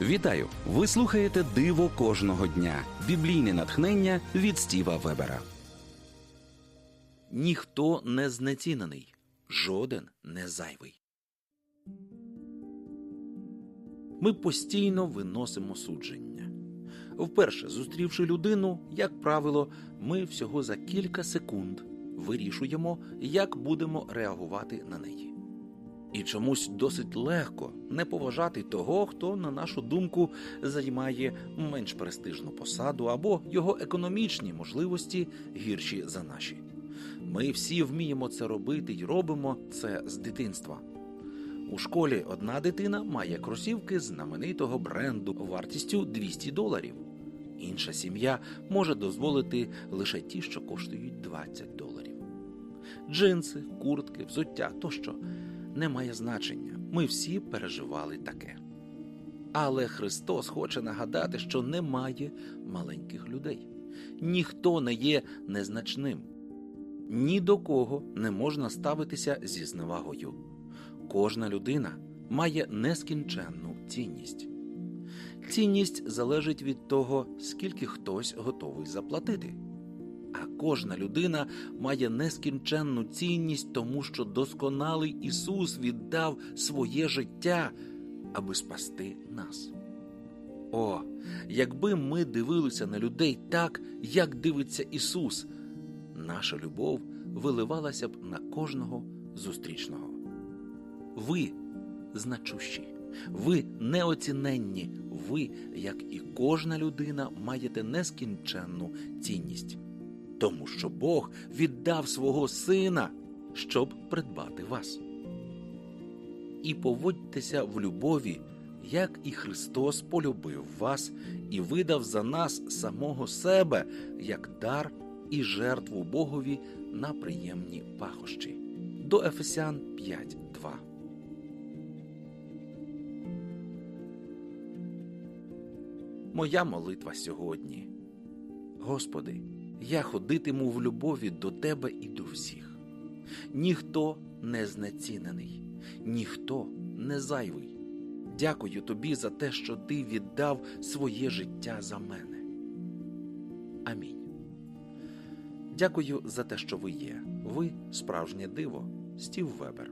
Вітаю! Ви слухаєте Диво кожного дня. Біблійне натхнення від Стіва Вебера. Ніхто не знецінений, жоден не зайвий. Ми постійно виносимо судження. Вперше зустрівши людину, як правило, ми всього за кілька секунд вирішуємо, як будемо реагувати на неї. І чомусь досить легко не поважати того, хто, на нашу думку, займає менш престижну посаду або його економічні можливості гірші за наші. Ми всі вміємо це робити і робимо це з дитинства. У школі одна дитина має кросівки знаменитого бренду вартістю 200 доларів. Інша сім'я може дозволити лише ті, що коштують 20 доларів. Джинси, куртки, взуття тощо не має значення. Ми всі переживали таке. Але Христос хоче нагадати, що немає маленьких людей. Ніхто не є незначним. Ні до кого не можна ставитися зі зневагою. Кожна людина має нескінченну цінність. Цінність залежить від того, скільки хтось готовий заплатити. А кожна людина має нескінченну цінність, тому що досконалий Ісус віддав своє життя, аби спасти нас. О, якби ми дивилися на людей так, як дивиться Ісус, наша любов виливалася б на кожного зустрічного. Ви значущі, ви неоціненні, ви, як і кожна людина, маєте нескінченну цінність тому що Бог віддав свого сина, щоб придбати вас. І поводьтеся в любові, як і Христос полюбив вас і видав за нас самого себе як дар і жертву Богові на приємні пахощі. До Ефесян 5.2 Моя молитва сьогодні. Господи, я ходитиму в любові до тебе і до всіх. Ніхто не знецінений, ніхто не зайвий. Дякую тобі за те, що ти віддав своє життя за мене. Амінь. Дякую за те, що ви є. Ви справжнє диво, Стів Вебер.